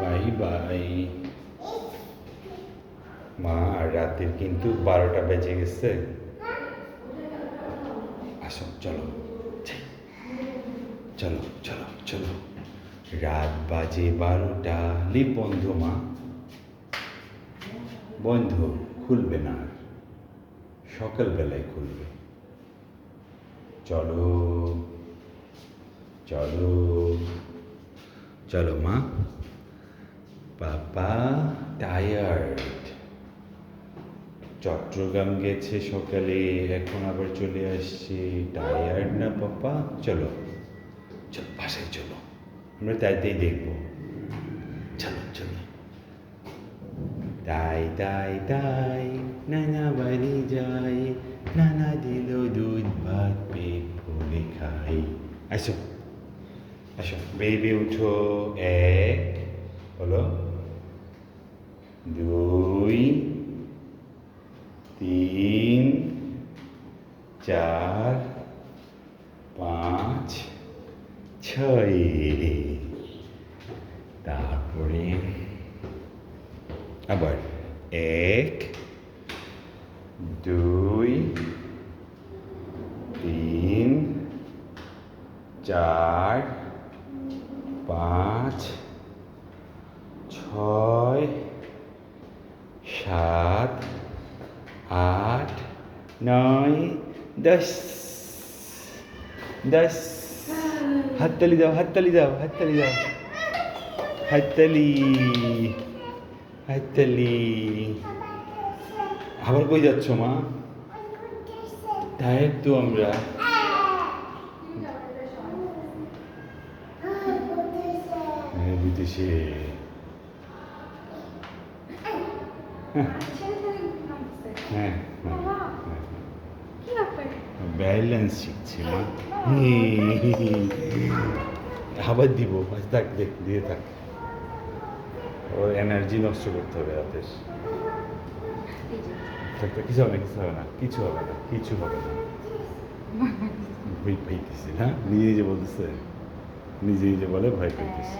Bye bye মা রাতের কিন্তু বারোটা বেজে গেছে। আসো, চলো। চলো চলো চলো। রাত বাজে বারোটা। লিপ বন্ধু, মা। বন্ধ, খুলবে না। সকালবেলায় খুলবে। চলো চলো চলো মা। পাপা টায়ার্ড চট্টগ্রাম গেছে সকালে, এখন আবার চলে আসছে। টায়ার্ড না পাপা? চলো চলো, বাসায় চলো। আমরা তাইতেই দেখব। চলো চলো। তাই তাই তাই, নানা বাড়ি যাই নানা দিল খাই আসো আসো বেবি উঠো। এক বলো দুই, তিন, চার, পাঁচ, ছয়। তারপরে আবার এক, দুই তিন চার, পাঁচ, ছয়, সাত, আট, নয়, দশ। দশ। হাততালি দাও হাততালি দাও হাততালি দাও। হাততালি হাততালি আবার কই যাচ্ছ মা? টায়ার তো আমরা হ্যাঁ বিদেশে হ্যাঁ ব্যালেন্স শিখছি মা আবার দিব থাক দেখ দিয়ে থাক ওর এনার্জি নষ্ট করতে হবে থাক, কিছু হবে না কিছু হবে না কিছু হবে না কিছু হবে না ভয় পাইতেছি হ্যাঁ নিজে নিজে বলতেছে নিজে নিজে বলে ভয় পাইতেছি